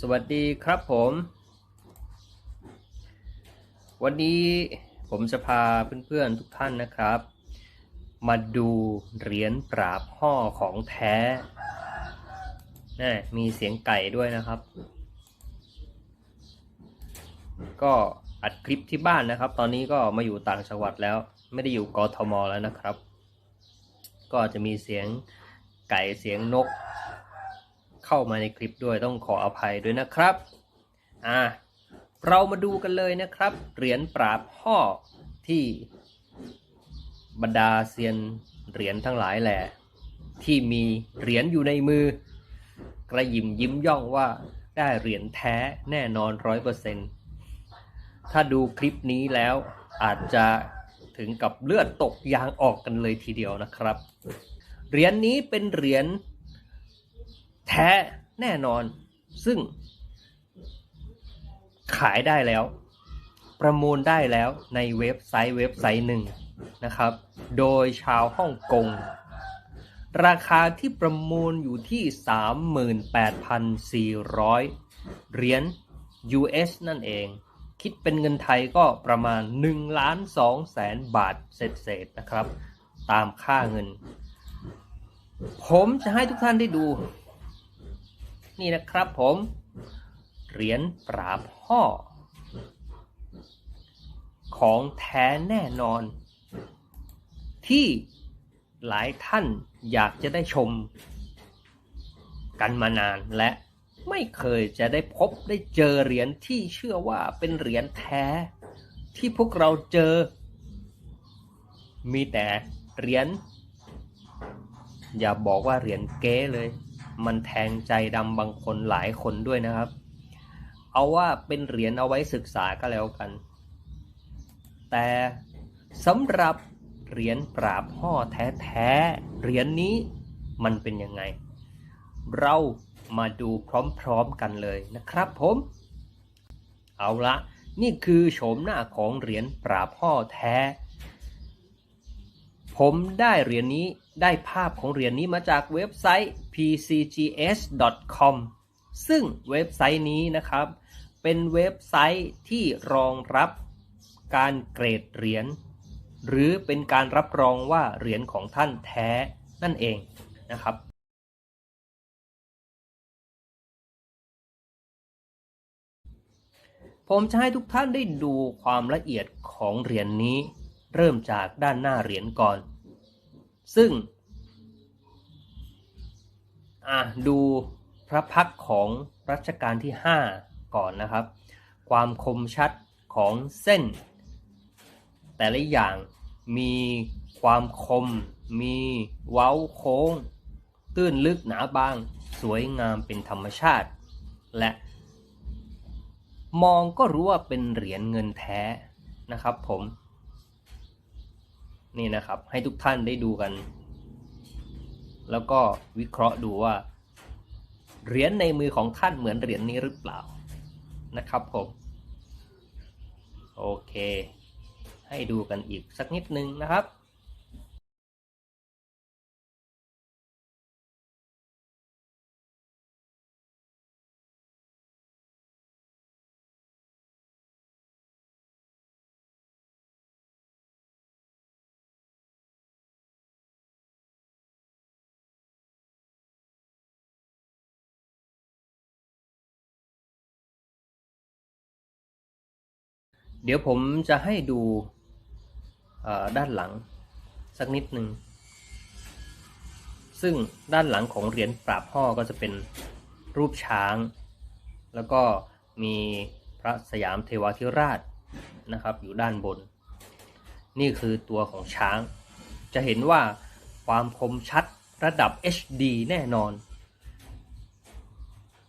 สวัสดีครับผม วันนี้ผมจะพาเพื่อนๆทุกท่านนะครับ มาดูเหรียญปราบห่อของแท้น่มีเสียงไก่ด้วยนะครับ ก็อัดคลิปที่บ้านนะครับ ตอนนี้ก็มาอยู่ต่างจังหวัดแล้ว ไม่ได้อยู่กทมแล้วนะครับ ก็จะมีเสียงไก่เสียงนก เข้ามาในคลิปด้วยต้องขออภัยด้วยนะครับอ่าเรามาดูกันเลยนะครับ เหรียญปราบห่อที่บรรดาเซียนเหรียญทั้งหลายแหละที่มีเหรียญอยู่ในมือ กระยิมยิ้มย่องว่าได้เหรียญแท้แน่นอนร้อยเปอร์เซ็นต์ถ้าดูคลิปนี้แล้วอาจจะถึงกับเลือดตกยางออกกันเลยทีเดียวนะครับ เหรียญนี้เป็นเหรียญ แท้แน่นอน ซึ่ง ขายได้แล้ว ประมูลได้แล้วในเว็บไซต์เว็บไซต์หนึ่งนะครับ โดยชาวฮ่องกงราคาที่ประมูลอยู่ที่ 38,400 เหรียญ US นั่นเอง คิดเป็นเงินไทยก็ประมาณ1ล้าน2แสนบาทเศษๆนะครับ ตามค่าเงิน ผมจะให้ทุกท่านได้ดู นี่นะครับผมเหรียญปราบห่อของแท้แน่นอน ที่หลายท่านอยากจะได้ชม กันมานานและไม่เคยจะได้พบได้เจอเหรียญที่เชื่อว่าเป็นเหรียญแท้ที่พวกเราเจอ มีแต่เหรียญอย่าบอกว่าเหรียญเก๊เลย มันแทงใจดำบางคนหลายคนด้วยนะครับ เอาว่าเป็นเหรียญเอาไว้ศึกษาก็แล้วกัน แต่สำหรับเหรียญปราบห่อแท้ๆเหรียญนี้มันเป็นยังไง เรามาดูพร้อมๆกันเลยนะครับผม เอาละนี่คือโฉมหน้าของเหรียญปราบห่อแท้ ผมได้เหรียญนี้ ได้ภาพของเหรียญนี้มาจากเว็บไซต์ pcgs.com ซึ่งเว็บไซต์นี้นะครับ เป็นเว็บไซต์ที่รองรับการเกรดเหรียญหรือเป็นการรับรองว่าเหรียญของท่านแท้นั่นเองนะครับผมจะให้ทุกท่านได้ดูความละเอียดของเหรียญนนี้ เริ่มจากด้านหน้าเหรียญก่อน ซึ่ง ดูพระพักของรัชกาลที่ 5 ก่อนนะครับ ความคมชัดของเส้น แต่ละอย่างมีความคม มีเว้าโค้ง ตื้นลึกหนาบาง สวยงามเป็นธรรมชาติ และ มองก็รู้ว่าเป็นเหรียญเงินแท้นะครับผม นี่นะครับ ให้ทุกท่านได้ดูกัน แล้วก็วิเคราะห์ดูว่าเหรียญในมือของท่านเหมือนเหรียญนี้หรือเปล่านะครับผม โอเค ให้ดูกันอีกสักนิดนึงนะครับ เดี๋ยวผมจะให้ดูด้านหลังสักนิดหนึ่ง ซึ่งด้านหลังของเหรียญปราบห่อก็จะเป็นรูปช้าง แล้วก็มีพระสยามเทวาธิราชนะครับ อยู่ด้านบน นี่คือตัวของช้าง จะเห็นว่าความคมชัดระดับ HD แน่นอน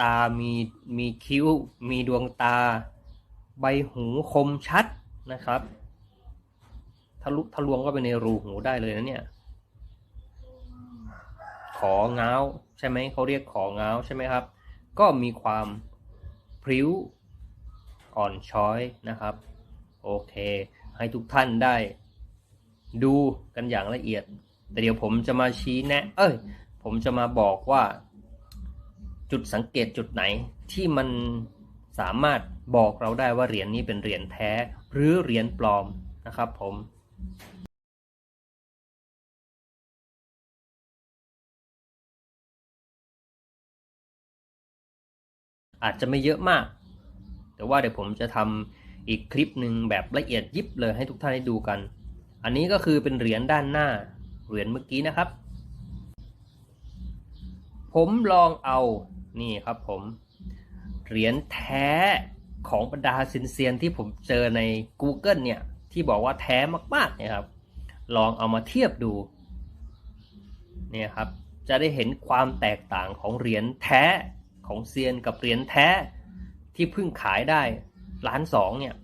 ตามีมีคิ้ว มีดวงตา ใบหูคมชัดนะครับ ทะลุทะลวงก็ไปในรูหูได้เลยนะเนี่ย ของเงาใช่ไหมเขาเรียกของเงาใช่ไหมครับ ก็มีความพริ้วอ่อนช้อยนะครับ โอเค ให้ทุกท่านได้ดูกันอย่างละเอียด แต่เดี๋ยวผมจะมาชี้แนะ เอ้ย ผมจะมาบอกว่า จุดสังเกตจุดไหนที่มัน สามารถบอกเราได้ว่าเหรียญนี้เป็นเหรียญแท้หรือเหรียญปลอมนะครับผมอาจจะไม่เยอะมาก แต่ว่าเดี๋ยวผมจะทำอีกคลิปหนึ่งแบบละเอียดยิบเลยให้ทุกท่านได้ดูกัน อันนี้ก็คือเป็นเหรียญด้านหน้า เหรียญเมื่อกี้นะครับ ผมลองเอา นี่ครับผม เหรียญแท้ของบรรดาซินเซียนที่ผมเจอใน Google เนี่ย ที่บอกว่าแท้มากๆเนี่ยครับ ลองเอามาเทียบดู เนี่ยครับ จะได้เห็นความแตกต่างของเหรียญแท้ของเซียนกับเหรียญแท้ที่เพิ่งขายได้ล้านสองเนี่ย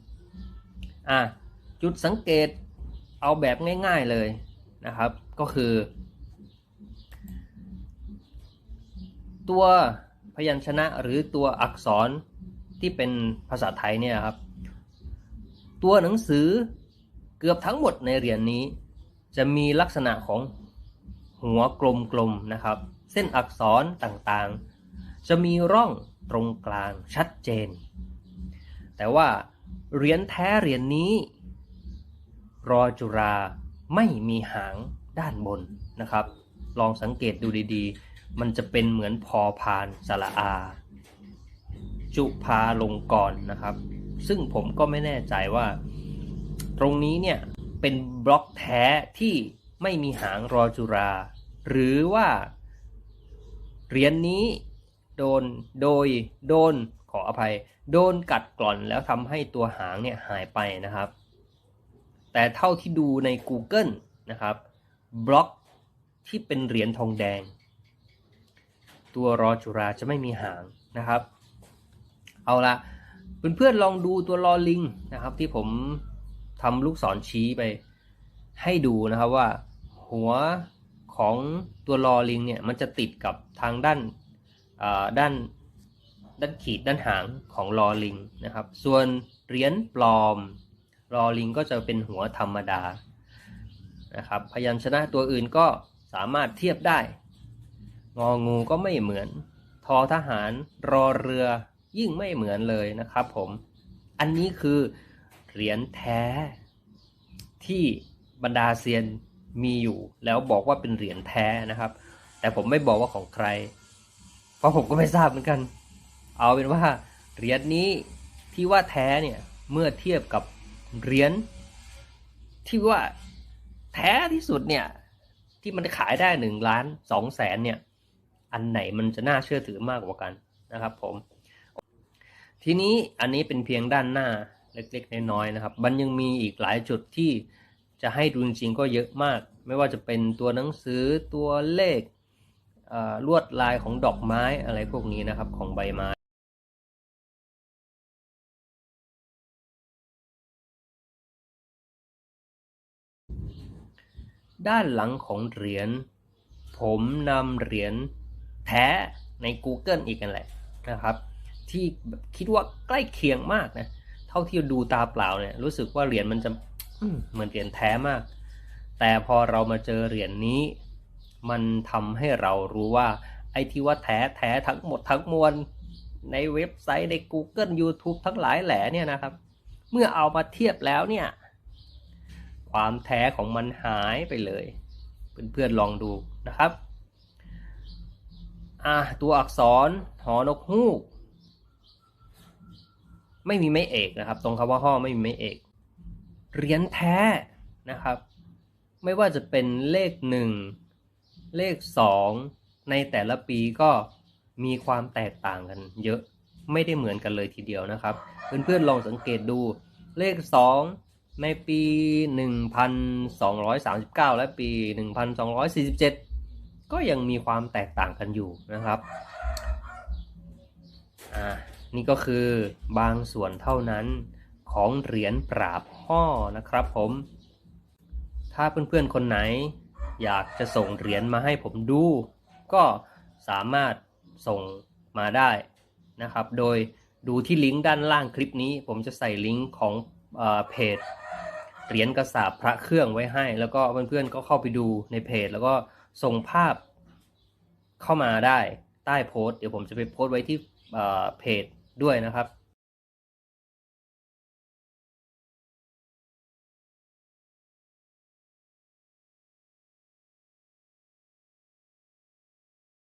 อะ จุดสังเกตเอาแบบง่ายๆเลยนะครับ ก็คือ ตัว ยัญชนะหรือตัวอักษรที่เป็นภาษาไทยเนี่ยครับ ตัวหนังสือเกือบทั้งหมดในเหรียญนนี้ จะมีลักษณะของหัวกลมๆนะครับ เส้นอักษรต่างๆ จะมีร่องตรงกลางชัดเจน แต่ว่าเหรียญแท้เหรียญนนี้ รอจุราไม่มีหางด้านบนนะครับ ลองสังเกตดูดีๆ มันจะเป็นเหมือนพอพานสระอา จุพาลงกรนะครับ ซึ่งผมก็ไม่แน่ใจว่า ตรงนี้เนี่ยเป็นบล็อกแท้ที่ไม่มีหางรอจุรา หรือว่าเหรียญนนี้โดนโดยโดนขออภัย โดนกัดกร่อนแล้วทำให้ตัวหางเนี่ยหายไปนะครับ แต่เท่าที่ดูใน Google นะครับบล็อกที่เป็นเหรียญทองแดง ตัวรอจุราจะไม่มีหางนะครับ เอาละเพื่อนๆลองดูตัวรอลิงนะครับ ที่ผมทำลูกศรชี้ไป ให้ดูนะครับว่า หัวของตัวรอลิงเนี่ยมันจะติดกับทางด้านด้านด้านขีดด้านหางของลอลิงนะครับ ส่วนเหรียญปลอมลอลิงก็จะเป็นหัวธรรมดานะครับพยัญชนะตัวอื่นก็สามารถเทียบได้ งองูก็ไม่เหมือน ทอทหารรอเรือยิ่งไม่เหมือนเลยนะครับผม อันนี้คือเหรียญแท้ที่บรรดาเซียนมีอยู่ แล้วบอกว่าเป็นเหรียญแท้นะครับ แต่ผมไม่บอกว่าของใคร เพราะผมก็ไม่ทราบเหมือนกัน เอาเป็นว่าเหรียญนี้ที่ว่าแท้เนี่ยเมื่อเทียบกับเหรียญที่ว่าแท้ที่สุดเนี่ยที่มันขายได้หนึ่งล้านสองแสนเนี่ย อันไหนมันจะน่าเชื่อถือมากกว่ากันนะครับ ผม ทีนี้อันนี้เป็นเพียงด้านหน้าเล็กๆน้อยๆนะครับ มันยังมีอีกหลายจุดที่จะให้ดูจริงๆก็เยอะมาก ไม่ว่าจะเป็นตัวหนังสือตัวเลขลวดลายของดอกไม้อะไรพวกนี้นะครับของใบไม้ด้านหลังของเหรียญ ผมนำเหรียญ แท้ใน Google อีกกันแหละนะครับ ที่คิดว่าใกล้เคียงมากนะ เท่าที่ดูตาเปล่าเนี่ย รู้สึกว่าเหรียญมันจะเหมือนเหรียญแท้มาก แต่พอเรามาเจอเหรียญนนี้ มันทำให้เรารู้ว่า ไอ้ที่ว่าแท้แท้ทั้งหมดทั้งมวลในเว็บไซต์ใน Google YouTube ทั้งหลายแหล่เนี่ยนะครับ เมื่อเอามาเทียบแล้วเนี่ย ความแท้ของมันหายไปเลย เพื่อนๆลองดูนะครับ อะตัวอักษรหอนกฮูก ไม่มีไม่เอกนะครับ ตรงคำว่าห่อไม่มีไม่เอกเหรียญแท้นะครับ ไม่ว่าจะเป็นเลขหนึ่งเลขสองในแต่ละปีก็มีความแตกต่างกัน เยอะไม่ได้เหมือนกันเลยทีเดียวนะครับ เพื่อนๆลองสังเกตดูเลขสองในปี 1239 และปี 1247 ก็ยังมีความแตกต่างกันอยู่นะครับอ่านี่ก็คือบางส่วนเท่านั้นของเหรียญปราบห่อนะครับผม ถ้าเพื่อนๆคนไหน อยากจะส่งเหรียญมาให้ผมดู ก็สามารถส่งมาได้นะครับ โดยดูที่ลิงก์ด้านล่างคลิปนี้ ผมจะใส่ลิงก์ของเพจ เหรียญกระสาบพระเครื่องไว้ให้ แล้วก็เพื่อนๆก็เข้าไปดูในเพจ แล้วก็ส่งภาพเข้ามาได้ใต้โพสต์เดี๋ยวผมจะไปโพสต์ไว้ที่เอ่อเพจด้วยนะครับ